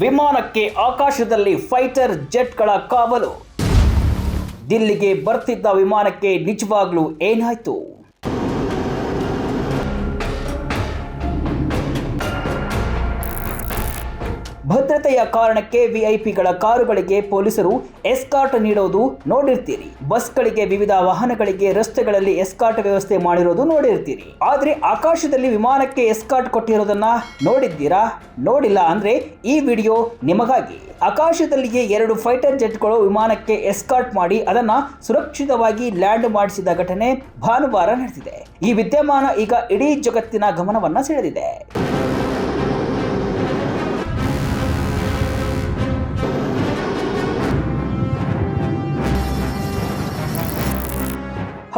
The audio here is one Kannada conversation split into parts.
ವಿಮಾನಕ್ಕೆ ಆಕಾಶದಲ್ಲಿ ಫೈಟರ್ ಜೆಟ್ಗಳ ಕಾವಲು. ದಿಲ್ಲಿಗೆ ಬರ್ತಿದ್ದ ವಿಮಾನಕ್ಕೆ ನಿಜವಾಗ್ಲೂ ಏನಾಯ್ತು? ಭದ್ರತೆಯ ಕಾರಣಕ್ಕೆ ವಿಐಪಿಗಳ ಕಾರುಗಳಿಗೆ ಪೊಲೀಸರು ಎಸ್ಕಾರ್ಟ್ ನೀಡೋದು ನೋಡಿರ್ತೀರಿ. ಬಸ್ಗಳಿಗೆ ವಿವಿಧ ವಾಹನಗಳಿಗೆ ರಸ್ತೆಗಳಲ್ಲಿ ಎಸ್ಕಾರ್ಟ್ ವ್ಯವಸ್ಥೆ ಮಾಡಿರೋದು ನೋಡಿರ್ತೀರಿ. ಆದ್ರೆ ಆಕಾಶದಲ್ಲಿ ವಿಮಾನಕ್ಕೆ ಎಸ್ಕಾರ್ಟ್ ಕೊಟ್ಟಿರೋದನ್ನ ನೋಡಿದ್ದೀರಾ? ನೋಡಿಲ್ಲ ಅಂದ್ರೆ ಈ ವಿಡಿಯೋ ನಿಮಗಾಗಿ. ಆಕಾಶದಲ್ಲಿಯೇ ಎರಡು ಫೈಟರ್ ಜೆಟ್ಗಳು ವಿಮಾನಕ್ಕೆ ಎಸ್ಕಾರ್ಟ್ ಮಾಡಿ ಅದನ್ನ ಸುರಕ್ಷಿತವಾಗಿ ಲ್ಯಾಂಡ್ ಮಾಡಿಸಿದ ಘಟನೆ ಭಾನುವಾರ ನಡೆದಿದೆ. ಈ ವಿದ್ಯಮಾನ ಈಗ ಇಡೀ ಜಗತ್ತಿನ ಗಮನವನ್ನ ಸೆಳೆದಿದೆ.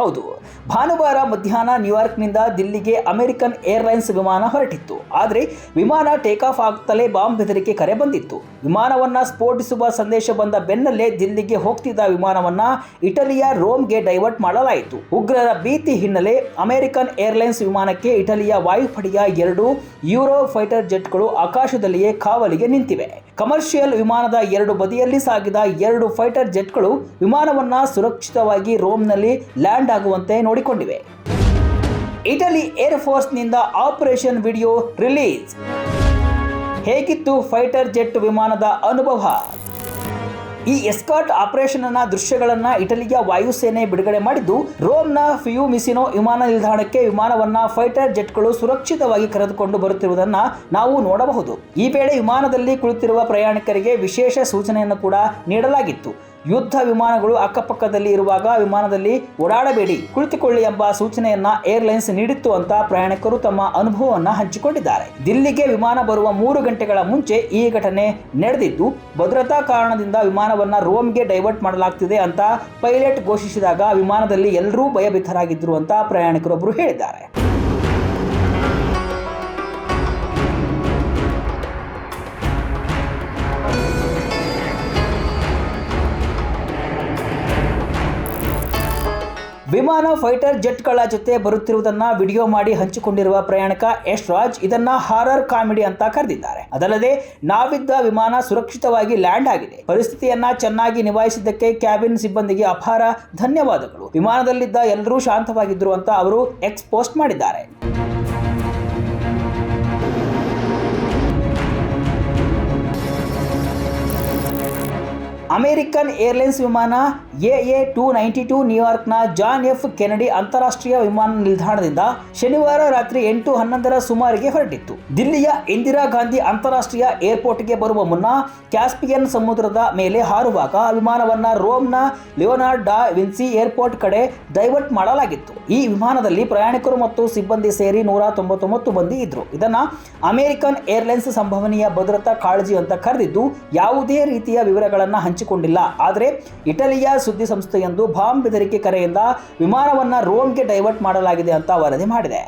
ಹೌದು. ಭಾನುವಾರ ಮಧ್ಯಾಹ್ನ ನ್ಯೂಯಾರ್ಕ್ನಿಂದ ದಿಲ್ಲಿಗೆ ಅಮೆರಿಕನ್ ಏರ್ಲೈನ್ಸ್ ವಿಮಾನ ಹೊರಟಿತ್ತು. ಆದರೆ ವಿಮಾನ ಟೇಕ್ ಆಫ್ ಆಗ್ತಲೇ ಬಾಂಬ್ ಬೆದರಿಕೆ ಕರೆ ಬಂದಿತ್ತು. ವಿಮಾನವನ್ನ ಸ್ಫೋಟಿಸುವ ಸಂದೇಶ ಬಂದ ಬೆನ್ನಲ್ಲೇ ದಿಲ್ಲಿಗೆ ಹೋಗ್ತಿದ್ದ ವಿಮಾನವನ್ನ ಇಟಲಿಯ ರೋಮ್ಗೆ ಡೈವರ್ಟ್ ಮಾಡಲಾಯಿತು. ಉಗ್ರರ ಭೀತಿ ಹಿನ್ನೆಲೆ ಅಮೆರಿಕನ್ ಏರ್ಲೈನ್ಸ್ ವಿಮಾನಕ್ಕೆ ಇಟಲಿಯ ವಾಯುಪಡೆಯ ಎರಡು ಯೂರೋ ಫೈಟರ್ ಜೆಟ್ಗಳು ಆಕಾಶದಲ್ಲಿಯೇ ಕಾವಲಿಗೆ ನಿಂತಿವೆ. ಕಮರ್ಷಿಯಲ್ ವಿಮಾನದ ಎರಡು ಬದಿಯಲ್ಲಿ ಸಾಗಿದ ಎರಡು ಫೈಟರ್ ಜೆಟ್ಗಳು ವಿಮಾನವನ್ನ ಸುರಕ್ಷಿತವಾಗಿ ರೋಮ್ನಲ್ಲಿ ಲ್ಯಾಂಡ್ ಆಗುವಂತೆ ನೋಡಿಕೊಂಡಿವೆ. ಇಟಲಿ ಏರ್ ಫೋರ್ಸ್ನಿಂದ ಆಪರೇಷನ್ ವಿಡಿಯೋ ರಿಲೀಸ್. ಹೇಗಿತ್ತು ಫೈಟರ್ ಜೆಟ್ ವಿಮಾನದ ಅನುಭವ? ಈ ಎಸ್ಕಾಟ್ ಆಪರೇಷನ್ ಅನ್ನ ದೃಶ್ಯಗಳನ್ನ ಇಟಲಿಯ ವಾಯುಸೇನೆ ಬಿಡುಗಡೆ ಮಾಡಿದ್ದು, ರೋಮ್ನ ಫಿಯುಮಿಸಿನೋ ವಿಮಾನ ನಿಲ್ದಾಣಕ್ಕೆ ವಿಮಾನವನ್ನ ಫೈಟರ್ ಜೆಟ್ಗಳು ಸುರಕ್ಷಿತವಾಗಿ ಕರೆದುಕೊಂಡು ಬರುತ್ತಿರುವುದನ್ನ ನಾವು ನೋಡಬಹುದು. ಈ ವೇಳೆ ವಿಮಾನದಲ್ಲಿ ಕುಳಿತಿರುವ ಪ್ರಯಾಣಿಕರಿಗೆ ವಿಶೇಷ ಸೂಚನೆಯನ್ನು ಕೂಡ ನೀಡಲಾಗಿತ್ತು. ಯುದ್ಧ ವಿಮಾನಗಳು ಅಕ್ಕಪಕ್ಕದಲ್ಲಿ ಇರುವಾಗ ವಿಮಾನದಲ್ಲಿ ಓಡಾಡಬೇಡಿ, ಕುಳಿತುಕೊಳ್ಳಿ ಎಂಬ ಸೂಚನೆಯನ್ನ ಏರ್ಲೈನ್ಸ್ ನೀಡಿತ್ತು ಅಂತ ಪ್ರಯಾಣಿಕರು ತಮ್ಮ ಅನುಭವವನ್ನ ಹಂಚಿಕೊಂಡಿದ್ದಾರೆ. ದಿಲ್ಲಿಗೆ ವಿಮಾನ ಬರುವ ಮೂರು ಗಂಟೆಗಳ ಮುಂಚೆ ಈ ಘಟನೆ ನಡೆದಿದ್ದು, ಭದ್ರತಾ ಕಾರಣದಿಂದ ವಿಮಾನವನ್ನ ರೋಮ್ಗೆ ಡೈವರ್ಟ್ ಮಾಡಲಾಗ್ತಿದೆ ಅಂತ ಪೈಲಟ್ ಘೋಷಿಸಿದಾಗ ವಿಮಾನದಲ್ಲಿ ಎಲ್ಲರೂ ಭಯಭೀತರಾಗಿದ್ರು ಅಂತ ಪ್ರಯಾಣಿಕರೊಬ್ಬರು ಹೇಳಿದ್ದಾರೆ. ವಿಮಾನ ಫೈಟರ್ ಜೆಟ್ಗಳ ಜೊತೆ ಬರುತ್ತಿರುವುದನ್ನ ವಿಡಿಯೋ ಮಾಡಿ ಹಂಚಿಕೊಂಡಿರುವ ಪ್ರಯಾಣಿಕ ಯಶ್ ರಾಜ್ ಇದನ್ನ ಹಾರರ್ ಕಾಮಿಡಿ ಅಂತ ಕರೆದಿದ್ದಾರೆ. ಅದಲ್ಲದೆ, ನಾವಿದ್ದ ವಿಮಾನ ಸುರಕ್ಷಿತವಾಗಿ ಲ್ಯಾಂಡ್ ಆಗಿದೆ. ಪರಿಸ್ಥಿತಿಯನ್ನ ಚೆನ್ನಾಗಿ ನಿಭಾಯಿಸಿದ್ದಕ್ಕೆ ಕ್ಯಾಬಿನ್ ಸಿಬ್ಬಂದಿಗೆ ಅಪಾರ ಧನ್ಯವಾದಗಳು. ವಿಮಾನದಲ್ಲಿದ್ದ ಎಲ್ಲರೂ ಶಾಂತವಾಗಿದ್ದರು ಅಂತ ಅವರು ಎಕ್ಸ್ ಪೋಸ್ಟ್ ಮಾಡಿದ್ದಾರೆ. ಅಮೆರಿಕನ್ ಏರ್ಲೈನ್ಸ್ ವಿಮಾನ A A two ninety two ನ್ಯೂಯಾರ್ಕ್ನ John F Kennedy ಅಂತಾರಾಷ್ಟ್ರೀಯ ವಿಮಾನ ನಿಲ್ದಾಣದಿಂದ ಶನಿವಾರ ರಾತ್ರಿ ಎಂಟು ಹನ್ನೊಂದರ ಸುಮಾರಿಗೆ ಹೊರಟಿತ್ತು. ದಿಲ್ಲಿಯ ಇಂದಿರಾ ಗಾಂಧಿ ಅಂತಾರಾಷ್ಟ್ರೀಯ ಏರ್ಪೋರ್ಟ್ಗೆ ಬರುವ ಮುನ್ನ ಕ್ಯಾಸ್ಪಿಯನ್ ಸಮುದ್ರದ ಮೇಲೆ ಹಾರುವಾಗ ವಿಮಾನವನ್ನ ರೋಮ್ನ ಲಿಯೋನಾರ್ಡ್ ಡಾ ವಿನ್ಸಿ ಏರ್ಪೋರ್ಟ್ ಕಡೆ ಡೈವರ್ಟ್ ಮಾಡಲಾಗಿತ್ತು. ಈ ವಿಮಾನದಲ್ಲಿ ಪ್ರಯಾಣಿಕರು ಮತ್ತು ಸಿಬ್ಬಂದಿ ಸೇರಿ ನೂರ ತೊಂಬತ್ತೊಂಬತ್ತು ಮಂದಿ ಇದ್ರು. ಇದನ್ನ ಅಮೆರಿಕನ್ ಏರ್ಲೈನ್ಸ್ ಸಂಭವನೀಯ ಭದ್ರತಾ ಕಾಳಜಿ ಅಂತ ಕರೆದಿದ್ದು, ಯಾವುದೇ ರೀತಿಯ ವಿವರಗಳನ್ನು ಹಂಚಿಕೊಂಡಿಲ್ಲ. ಆದರೆ ಇಟಲಿಯ ಸುದ್ದಿ ಸಂಸ್ಥೆಯೊಂದು ಬಾಂಬ್ ಬೆದರಿಕೆ ಕರೆಯಿಂದ ವಿಮಾನವನ್ನು ರೋಮ್ಗೆ ಡೈವರ್ಟ್ ಮಾಡಲಾಗಿದೆ ಅಂತ ವರದಿ ಮಾಡಿದೆ.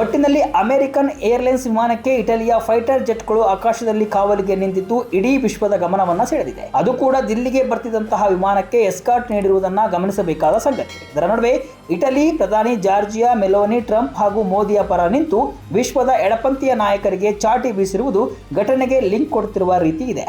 ಒಟ್ಟಿನಲ್ಲಿ ಅಮೆರಿಕನ್ ಏರ್ಲೈನ್ಸ್ ವಿಮಾನಕ್ಕೆ ಇಟಲಿಯ ಫೈಟರ್ ಜೆಟ್ಗಳು ಆಕಾಶದಲ್ಲಿ ಕಾವಲಿಗೆ ನಿಂತಿದ್ದು ಇಡೀ ವಿಶ್ವದ ಗಮನವನ್ನ ಸೆಳೆದಿದೆ. ಅದು ಕೂಡ ದಿಲ್ಲಿಗೆ ಬರ್ತಿದ್ದಂತಹ ವಿಮಾನಕ್ಕೆ ಎಸ್ಕಾಟ್ ನೀಡಿರುವುದನ್ನ ಗಮನಿಸಬೇಕಾದ ಸಂಗತಿ. ಇದರ ನಡುವೆ ಇಟಲಿ ಪ್ರಧಾನಿ ಜಾರ್ಜಿಯಾ ಮೆಲೋನಿ, ಟ್ರಂಪ್ ಹಾಗೂ ಮೋದಿಯ ಪರ ನಿಂತು ವಿಶ್ವದ ಎಡಪಂಥೀಯ ನಾಯಕರಿಗೆ ಚಾಟಿ ಬೀಸಿರುವುದು ಘಟನೆಗೆ ಲಿಂಕ್ ಕೊಡುತ್ತಿರುವ ರೀತಿ ಇದೆ.